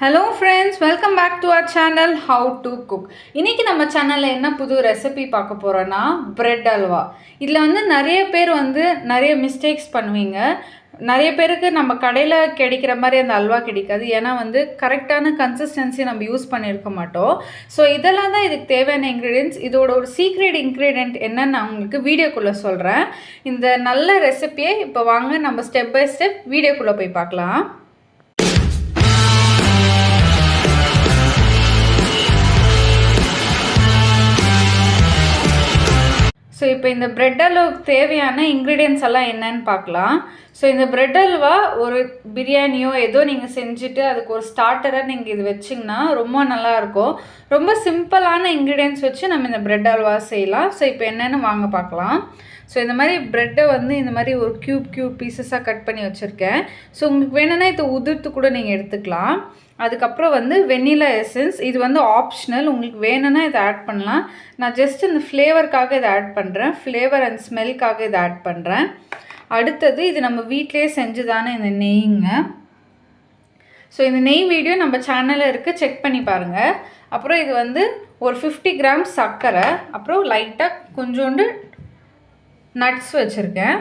Hello friends welcome back to our channel how to cook இன்றைக்கி நம்ம சேனலில் என்ன புது ரெசிபி பார்க்க போகிறோன்னா ப்ரெட் அல்வா. இதில் வந்து நிறைய பேர் வந்து நிறைய மிஸ்டேக்ஸ் பண்ணுவீங்க. நிறைய பேருக்கு நம்ம கடையில் கிடைக்கிற மாதிரி அந்த அல்வா கிடைக்காது. ஏன்னா வந்து கரெக்டான கன்சிஸ்டன்சி நம்ம யூஸ் பண்ணியிருக்க மாட்டோம். ஸோ இதெல்லாம் தான் இதுக்கு தேவையான இன்க்ரீடியன்ஸ் இதோட ஒரு சீக்ரெட் இன்க்ரீடியன்ட் என்னன்னு நான் உங்களுக்கு வீடியோக்குள்ளே சொல்கிறேன் இந்த நல்ல ரெசிபியை இப்போ வாங்க. நம்ம ஸ்டெப் பை ஸ்டெப் வீடியோக்குள்ளே போய் பார்க்கலாம். ஸோ இப்போ இந்த பிரெட் அல்வாவுக்கு தேவையான இன்க்ரீடியன்ஸ் எல்லாம் என்னன்னு பார்க்கலாம். ஸோ இந்த பிரெட் அல்வா ஒரு பிரியாணியோ ஏதோ நீங்கள் செஞ்சுட்டு அதுக்கு ஒரு ஸ்டார்டராக நீங்கள் இது வச்சிங்கன்னா ரொம்ப நல்லாயிருக்கும் ரொம்ப சிம்பிளான இன்க்ரீடியன்ஸ் வச்சு நம்ம இந்த பிரெட் அல்வா செய்யலாம். ஸோ இப்போ என்னென்னு வாங்க பார்க்கலாம். ஸோ இந்த மாதிரி ப்ரெட்டை வந்து இந்த மாதிரி ஒரு க்யூப் க்யூப் பீசஸாக கட் பண்ணி வச்சுருக்கேன். ஸோ உங்களுக்கு வேணும்னா இதை உதிர்த்து கூட நீங்கள் எடுத்துக்கலாம். அதுக்கப்புறம் வந்து வெண்ணிலா எசன்ஸ் இது வந்து ஆப்ஷனல் உங்களுக்கு வேணும்னா இதை ஆட் பண்ணலாம். நான் ஜஸ்ட் இந்த ஃப்ளேவருக்காக இதை ஆட் பண்ணுறேன் ஃப்ளேவர் அண்ட் ஸ்மெல்க்காக இதை ஆட் பண்ணுறேன் அடுத்தது இது நம்ம வீட்டிலே செஞ்சு தானே இந்த நெய்ங்க. ஸோ இந்த நெய் வீடியோ நம்ம சேனலில் இருக்குது செக் பண்ணி பாருங்கள் அப்புறம் இது வந்து ஒரு ஃபிஃப்டி கிராம் சர்க்கரை. அப்புறம் லைட்டாக கொஞ்சோண்டு நட்ஸ் வச்சுருக்கேன்.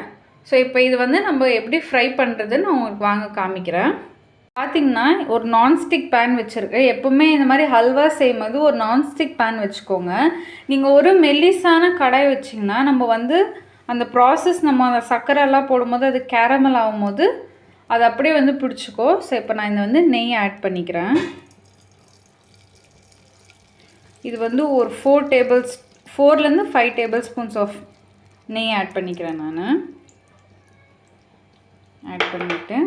ஸோ இப்போ இது வந்து நம்ம எப்படி ஃப்ரை பண்ணுறதுன்னு நான் உங்களுக்கு வாங்க காமிக்கிறேன். பார்த்திங்கன்னா ஒரு நான்ஸ்டிக் பேன் வச்சுருக்கேன். எப்போவுமே இந்த மாதிரி ஹல்வா செய்யும்போது ஒரு நான்ஸ்டிக் பேன் வச்சுக்கோங்க. நீங்கள் ஒரு மெல்லிஸான கடாய் வச்சிங்கன்னா நம்ம வந்து அந்த ப்ராசஸ் நம்ம அந்த சர்க்கரைலாம் போடும்போது அது கேரமல் ஆகும்போது அது அப்படியே வந்து பிடிச்சிக்கோ. ஸோ இப்போ நான் இதை வந்து நெய் ஆட் பண்ணிக்கிறேன். இது வந்து ஒரு ஃபோர் டேபிள்ஸ் ஃபோர்லேருந்து ஃபைவ் டேபிள் ஸ்பூன்ஸ் ஆஃப் நெய் ஆட் பண்ணிக்கிறேன் நான். ஆட் பண்ணிவிட்டு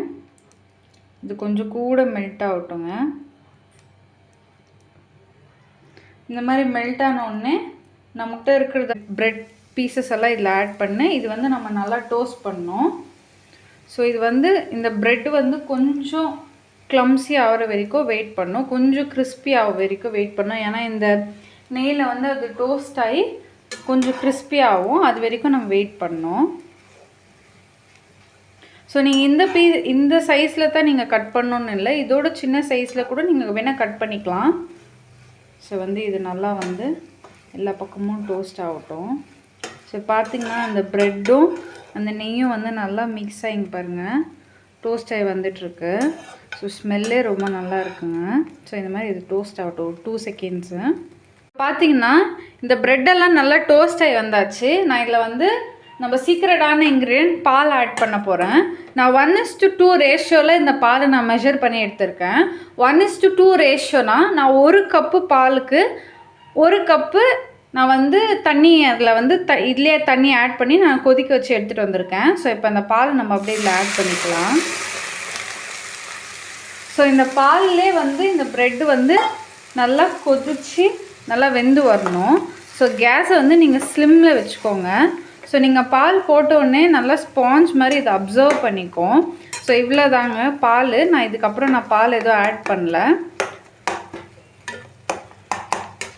இது கொஞ்சம் கூட மெல்ட் ஆகட்டுங்க. இந்த மாதிரி மெல்ட் ஆனோடனே நம்மகிட்ட இருக்கிற ப்ரெட் பீசஸ் எல்லாம் இதில் ஆட் பண்ணேன் இது வந்து நம்ம நல்லா டோஸ்ட் பண்ணோம். ஸோ இது வந்து இந்த ப்ரெட் வந்து கொஞ்சம் க்ளம்ஸி ஆகிற வரைக்கும் வெயிட் பண்ணோம். கொஞ்சம் கிறிஸ்பி ஆகிற வரைக்கும் வெயிட் பண்ணோம். ஏன்னா இந்த நெய்யில் வந்து அது டோஸ்ட் ஆகி கொஞ்சம் கிறிஸ்பியாகவும் அது வரைக்கும் நம்ம வெயிட் பண்ணோம் ஸோ நீங்கள் இந்த பீ இந்த சைஸில் தான் நீங்கள் கட் பண்ணணுன்னு இல்லை. இதோட சின்ன சைஸில் கூட நீங்கள் வேணால் கட் பண்ணிக்கலாம். ஸோ வந்து இது நல்லா வந்து எல்லா பக்கமும் டோஸ்ட் ஆகட்டும். ஸோ பார்த்திங்கன்னா அந்த ப்ரெட்டும் அந்த நெய்யும் வந்து நல்லா மிக்ஸ் ஆகிங்க பாருங்கள் டோஸ்ட் ஆகி வந்துட்டுருக்கு. ஸோ ஸ்மெல்லே ரொம்ப நல்லா இருக்குங்க. ஸோ இந்த மாதிரி இது டோஸ்ட் ஆகட்டும். டூ செகண்ட்ஸு பார்த்தீங்கன்னா இந்த ப்ரெட்டெல்லாம் நல்லா டோஸ்ட் ஆகி வந்தாச்சு. நான் இதில் வந்து நம்ம சீக்ரெட்டான இன்க்ரீடியன்ட் பால் ஆட் பண்ண போகிறேன் நான் ஒன் இஸ் டு டூ ரேஷியோவில் இந்த பாலை நான் மெஷர் பண்ணி எடுத்திருக்கேன். ஒன் இஸ் டு டூ ரேஷியோனா நான் ஒரு கப்பு பாலுக்கு ஒரு கப்பு நான் வந்து தண்ணி அதில் வந்து த இதிலே தண்ணி ஆட் பண்ணி நான் கொதிக்க வச்சு எடுத்துகிட்டு வந்திருக்கேன். ஸோ இப்போ அந்த பால் நம்ம அப்படியே இதில் ஆட் பண்ணிக்கலாம். ஸோ இந்த பால்லே வந்து இந்த ப்ரெட்டு வந்து நல்லா கொதித்து நல்லா வெந்து வரணும். ஸோ கேஸை வந்து நீங்கள் ஸ்லிம்மில் வச்சுக்கோங்க. ஸோ நீங்கள் பால் போட்டோடனே நல்லா ஸ்பாஞ்ச் மாதிரி இதை அப்சர்வ் பண்ணிக்கும் ஸோ இவ்வளோ தாங்க பால். நான் இதுக்கப்புறம் நான் பால் எதுவும் ஆட் பண்ணல.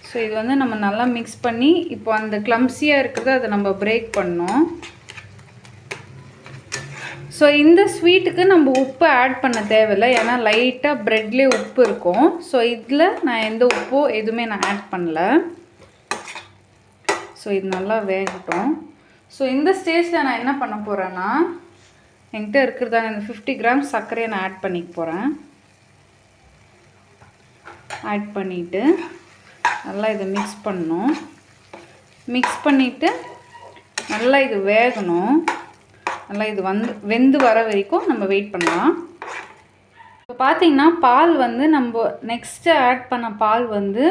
ஸோ இது வந்து நம்ம நல்லா மிக்ஸ் பண்ணி இப்போ அந்த கிளம்ஸியாக இருக்கிறத அதை நம்ம பிரேக் பண்ணோம் ஸோ இந்த ஸ்வீட்டுக்கு நம்ம உப்பு ஆட் பண்ண தேவையில்லை. ஏன்னா லைட்டாக ப்ரெட்லேயே உப்பு இருக்கும். ஸோ இதில் நான் எந்த உப்போ எதுவுமே நான் ஆட் பண்ணல. ஸோ இது நல்லா வேகட்டும். ஸோ இந்த ஸ்டேஜில் நான் என்ன பண்ண போகிறேன்னா என்கிட்ட இருக்கிறதான இந்த ஃபிஃப்டி கிராம் சர்க்கரையை நான் ஆட் பண்ணிக்க போகிறேன் ஆட் பண்ணிவிட்டு நல்லா இதை மிக்ஸ் பண்ணணும். மிக்ஸ் பண்ணிவிட்டு நல்லா இது வேகணும். நல்லா இது வந்து வெந்து வர வரைக்கும் நம்ம வெயிட் பண்ணலாம். இப்போ பார்த்தீங்கன்னா பால் வந்து நம்ம நெக்ஸ்ட்டு ஆட் பண்ண பால் வந்து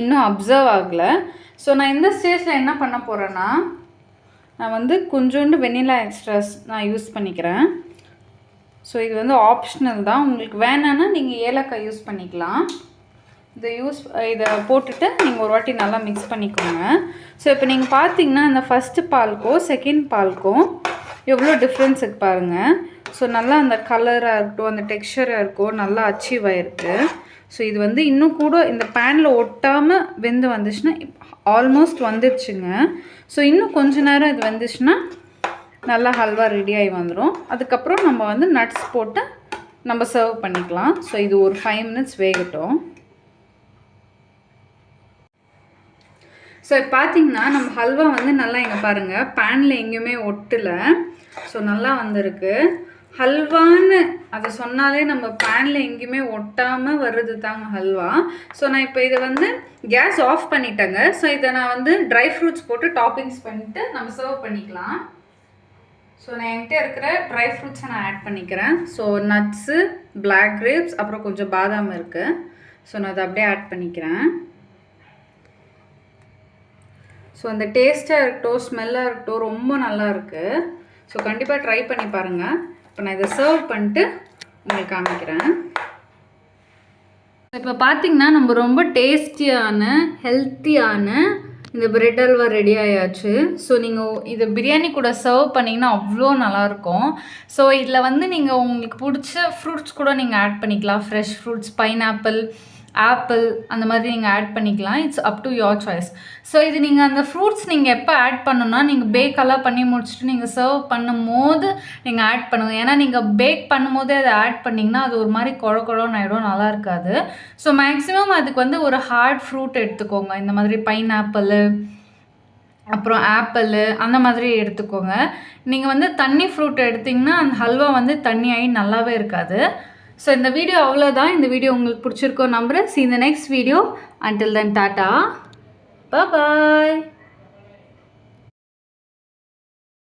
இன்னும் அப்சர்வ் ஆகலை. ஸோ நான் இந்த ஸ்டேஜில் என்ன பண்ண போகிறேன்னா நான் வந்து கொஞ்சோண்டு வெண்ணிலா எக்ஸ்ட்ராஸ் நான் யூஸ் பண்ணிக்கிறேன். ஸோ இது வந்து ஆப்ஷனல் தான். உங்களுக்கு வேணான்னா நீங்கள் ஏலக்காய் யூஸ் பண்ணிக்கலாம். இதை யூஸ் இதை போட்டுட்டு நீங்கள் ஒரு வாட்டி நல்லா மிக்ஸ் பண்ணிக்கோங்க. ஸோ இப்போ நீங்கள் பார்த்தீங்கன்னா இந்த ஃபஸ்ட்டு பால்க்கும் செகண்ட் பால்க்கும் எவ்வளோ டிஃப்ரென்ஸ் இருக்கு பாருங்கள் ஸோ நல்லா அந்த கலராக இருக்கட்டும் அந்த டெக்ஸ்டராக இருக்கும் நல்லா அச்சீவ் ஆகிருக்கு ஸோ இது வந்து இன்னும் கூட இந்த பேனில் ஒட்டாமல் வெந்து வந்துச்சுன்னா ஆல்மோஸ்ட் வந்துடுச்சுங்க ஸோ இன்னும் கொஞ்ச நேரம் இது வந்துச்சுன்னா நல்லா ஹல்வா ரெடி ஆகி வந்துடும் அதுக்கப்புறம் நம்ம வந்து நட்ஸ் போட்டு நம்ம சர்வ் பண்ணிக்கலாம். ஸோ இது ஒரு ஃபைவ் மினிட்ஸ் வேகட்டும். ஸோ இப்போ பார்த்தீங்கன்னா நம்ம ஹல்வா வந்து நல்லா இங்கே பாருங்கள் பேனில் எங்கேயுமே ஒட்டலை. ஸோ நல்லா வந்திருக்கு. ஹல்வான்னு அதை சொன்னாலே நம்ம பேனில் எங்கேயுமே ஒட்டாமல் வருது தாங்க ஹல்வா. ஸோ நான் இப்போ இதை வந்து கேஸ் ஆஃப் பண்ணிட்டேங்க. ஸோ இதை நான் வந்து ட்ரை ஃப்ரூட்ஸ் போட்டு டாப்பிங்ஸ் பண்ணிவிட்டு நம்ம சர்வ் பண்ணிக்கலாம். ஸோ நான் என்கிட்ட இருக்கிற ட்ரை ஃப்ரூட்ஸை நான் ஆட் பண்ணிக்கிறேன். ஸோ நட்ஸு பிளாக் கிரேப்ஸ் அப்புறம் கொஞ்சம் பாதாம் இருக்குது ஸோ நான் அதை அப்படியே ஆட் பண்ணிக்கிறேன். ஸோ அந்த டேஸ்ட்டாக இருக்கட்டும் ஸ்மெல்லாக இருக்கட்டும் ரொம்ப நல்லா இருக்குது ஸோ கண்டிப்பாக ட்ரை பண்ணி பாருங்கள் இப்போ நான் இதை சர்வ் பண்ணிட்டு உங்களுக்கு காமிக்கிறேன். இப்போ பார்த்தீங்கன்னா நம்ம ரொம்ப டேஸ்டியான ஹெல்த்தியான இந்த பிரெட் அல்வா ரெடி ஆயாச்சு. ஸோ நீங்கள் இதை பிரியாணி கூட சர்வ் பண்ணிங்கன்னா அவ்வளோ நல்லாயிருக்கும். ஸோ இதில் வந்து நீங்கள் உங்களுக்கு பிடிச்ச ஃப்ரூட்ஸ் கூட நீங்கள் ஆட் பண்ணிக்கலாம். ஃப்ரெஷ் ஃப்ரூட்ஸ் பைனாப்பிள் ஆப்பிள் அந்த மாதிரி நீங்கள் ஆட் பண்ணிக்கலாம். It's up to your choice so இது நீங்கள் அந்த ஃப்ரூட்ஸ் நீங்கள் எப்போ ஆட் பண்ணணும்னா நீங்கள் பேக்கெல்லாம் பண்ணி முடிச்சுட்டு நீங்கள் சர்வ் பண்ணும் போது நீங்கள் ஆட் பண்ணுங்கள் ஏன்னா நீங்கள் பேக் பண்ணும்போதே அதை ஆட் பண்ணிங்கன்னா அது ஒரு மாதிரி குழ குழன்னு ஆகிடும் நல்லா இருக்காது. ஸோ மேக்ஸிமம் அதுக்கு வந்து ஒரு ஹார்ட் ஃப்ரூட் எடுத்துக்கோங்க. இந்த மாதிரி பைனாப்பிள் அப்புறம் ஆப்பிள் அந்த மாதிரி எடுத்துக்கோங்க. நீங்கள் வந்து தண்ணி ஃப்ரூட் எடுத்திங்கன்னா அந்த ஹல்வா வந்து தண்ணி ஆகி நல்லாவே இருக்காது. ஸோ இந்த வீடியோ அவ்வளோதான் இந்த வீடியோ உங்களுக்கு பிடிச்சிருக்கோ நம்புகிறேன் சி இந்த next video until then tata bye